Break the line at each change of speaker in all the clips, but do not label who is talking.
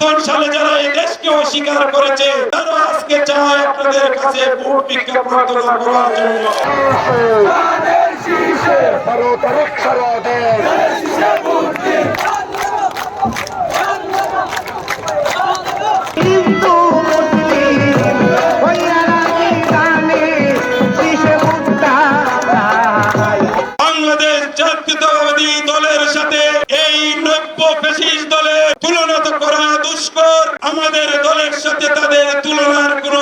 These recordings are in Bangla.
একাত্তর সালে যারা এই দেশকে অস্বীকার করেছে, তারা আজকে চায় আপনাদের কাছে ভোট করার জন্য। বাংলাদেশ জাতীয়তাবাদী দলের সাথে এই নব্য ফেসিস দলের তুলনা তো করা দুষ্কর আমাদের দলের সাথে তাদের তুলনার কোন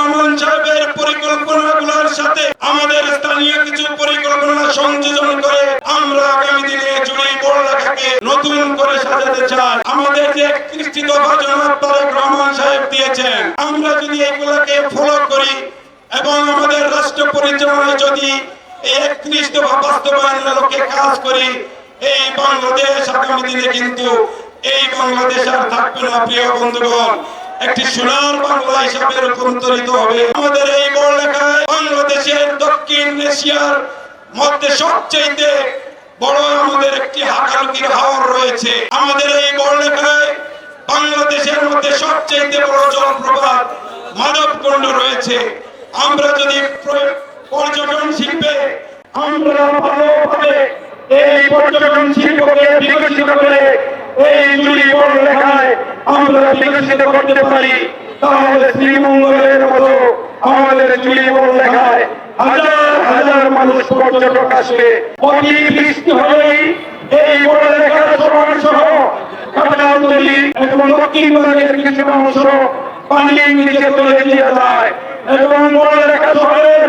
আমরা আমাদের পরিকল্পনাগুলোর সাথে আমাদের স্থানীয় কিছু পরিকল্পনা সংযোজন করে আমরা আগামী দিনে জুড়ি নতুন করে সাজাতে চাই। আমাদের যে তারেক রহমান সাহেব দিয়েছেন, আমরা যদি এগুলোকে ফলো করি এবং আমাদের পরিচালনায় যদি কাজ এই বাংলাদেশ আগামী দিনে কিন্তু এই বাংলাদেশ আর থাকবে না, প্রিয় বন্ধুগণ। একটি সোনার বাংলা হিসাবে রূপান্তরিত হবে। আমাদের এই বড়লেখায় বাংলাদেশের দক্ষিণ এশিয়ার মধ্যে সবচেয়ে বড় আমাদের একটি হাকালুকির হাওর রয়েছে। আমাদের এই বড়লেখায় বাংলাদেশের মধ্যে সবচেয়ে বড় জলপ্রপাত মাধবকুণ্ড রয়েছে। আমরা যদি পর্যটন শিল্পে আমরা ভালোভাবে এই পর্যটন শিল্পকে বিকশিত করে এই জুড়ি লেখায় আমরা বিকশিত করতে পারি তাহলে শ্রীমঙ্গলের মতো আমাদের জুড়ি লেখায় হাজার হাজার মানুষ পর্যটক আসবে। অতি বৃষ্টি হলেই এই বড় লেখার সমান সহ কাটালতলি এবং দক্ষিণবঙ্গের কিছু অংশ পানির নিচে চলে দিয়ে যায়। এবং বড় লেখা শহরের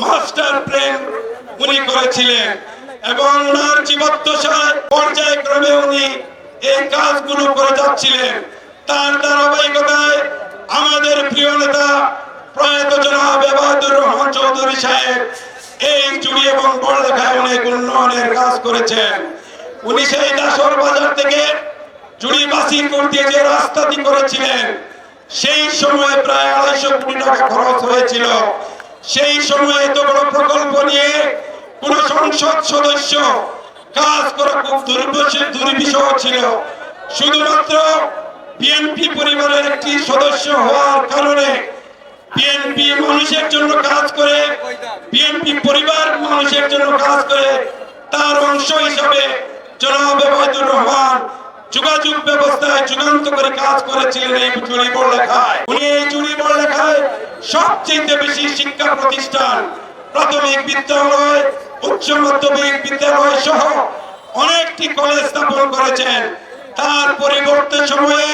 মাস্টার প্ল্যান উনি করেছিলেন এবং ওনার জীবদ্দশায় পর্যায়ক্রমে উনি এই কাজগুলো করে যাচ্ছিলেন। তার ধারাবাহিকতায় আমাদের প্রিয় নেতা প্রয়াত জনাব এবাদুর রহমান চৌধুরী সাহেব এই এবং অনেক উন্নয়নের কাজ করেছেন। উনি সেই দাসর বাজার থেকে দিয়ে যে রাস্তাটি করেছিলেন, সেই প্রায় আড়াইশো কোটি টাকা খরচ হয়েছিল। সেই সময় এত বড় প্রকল্প নিয়ে কোন সংসদ সদস্য কাজ করা খুব দুর্বিষহ ছিল। শুধুমাত্র বিএনপি পরিবারের একটি সদস্য হওয়ার কারণে বিএনপি মানুষের জন্য কাজ করে বিএনপি পরিবার মানুষের জন্য কাজ করে, তার অংশ হিসাবে জনাব এবাদুর রহমান যোগাযোগ ব্যবস্থায় যুগান্ত করে কাজ করেছিলেন এই জুড়ি লেখায়। উনি এই জুড়ি লেখায় সবচেয়ে বেশি শিক্ষা প্রতিষ্ঠান, প্রাথমিক বিদ্যালয়, উচ্চ মাধ্যমিক বিদ্যালয় সহ অনেকটি কলেজ স্থাপন করেছেন। তার পরিবর্তে সময়ে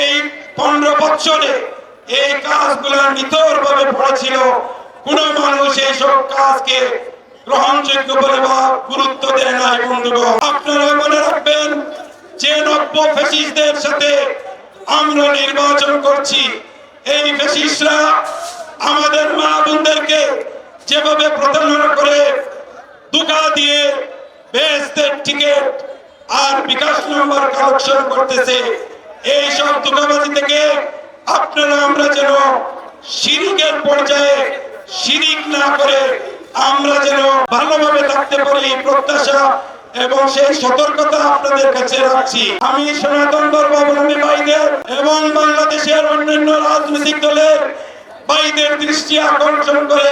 এই পনেরো বছরে এই কাজগুলো নিতর ভাবে পড়েছিল। কোন মানুষ এইসব কাজকে গ্রহণযোগ্য বলে বা গুরুত্ব দেয় না বন্ধুগণ। আপনারা মনে রাখবেন, যে নব্য ফেসিসদের সাথে আমরা নির্বাচন করছি, এই ফেসিসরা আমাদের মা বোনদেরকে যেভাবে প্রতারণা করে দুকা দিয়ে বেহেস্তের টিকিট আর বিকাশ নম্বর কালেকশন করতেছে এই সব দুকাবাজি থেকে আপনারা, আমরা যেন শিরিকের পর্যায়ে শিরিক না করে আমরা যেন ভালোভাবে থাকতে পারি প্রত্যাশা এবং সেই সতর্কতা আপনাদের কাছে রাখছি। আমি সনাতন ধর্মাবলম্বী ভাইদের এবং বাংলাদেশের অন্যান্য রাজনৈতিক দলের ভাইদের দৃষ্টি আকর্ষণ করে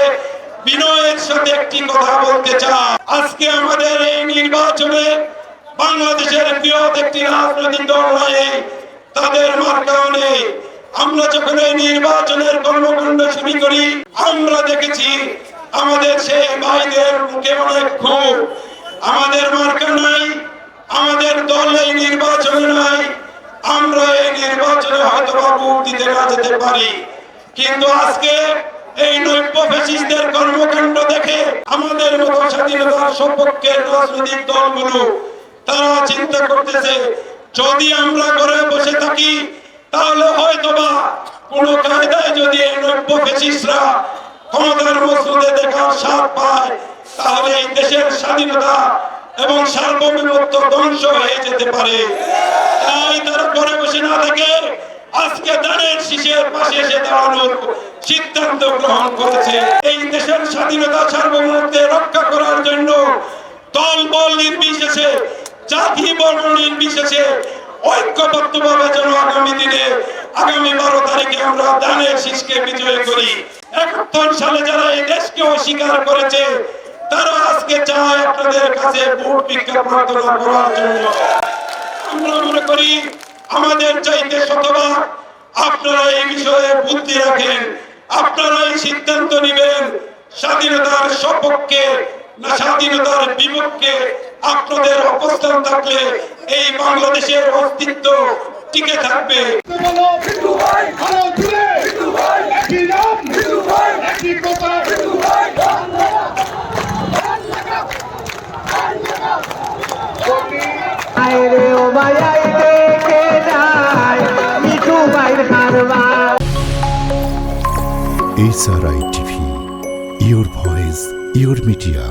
বিনয়ের সাথে একটি কথা বলতে চাই। আজকে আমাদের এই নির্বাচনে বাংলাদেশের বৃহৎ একটি রাজনৈতিক দল নয় তাদের মার্কাও নেই আমরা যখন এই নির্বাচনের কর্মকাণ্ড শুরু করি, আমরা দেখেছি আমাদের সেই ভাইদের মুখে অনেক ক্ষোভ। আমাদের মার্কা নাই, আমাদের দল এই নির্বাচনে নাই, আমরা এই নির্বাচনে হয়তো ভোট দিতে না যেতে পারি। কিন্তু আজকে এই নৈব্য ফ্যাসিস্টদের কর্মকাণ্ড দেখে আমাদের মতো স্বাধীনতার সপক্ষের রাজনৈতিক দলগুলো, তারা চিন্তা করতেছে, যদি আমরা ঘরে বসে থাকি তাহলে হয়তোবা কোনো কায়দায় যদি যেতে পারে। তাই সিদ্ধান্ত গ্রহণ করেছে। এই দেশের স্বাধীনতা সার্বভৌমত্বে রক্ষা করার জন্য দল বল নির্বিশেষে জাতি বর্ণ নির্বিশেষে ঐক্যবদ্ধভাবে যেন আগামী দিনে, আগামী বারো তারিখে আমরা দানের শীষকে বিজয় করি। একাত্তর সালে যারা এই দেশকে অস্বীকার করেছে, তারা আজকে চায় আপনাদের কাছে ভোট ভিক্ষা করার জন্য। আমরা মনে করি, আমাদের চাইতে শতভাগ আপনারা এই বিষয়ে বুদ্ধি রাখেন, আপনারা এই সিদ্ধান্ত নেবেন, স্বাধীনতার সপক্ষে না স্বাধীনতার বিপক্ষে আপনাদের অবস্থান থাকলে এই বাংলাদেশের অস্তিত্ব টিকে থাকবে।
SRI TV your voice your media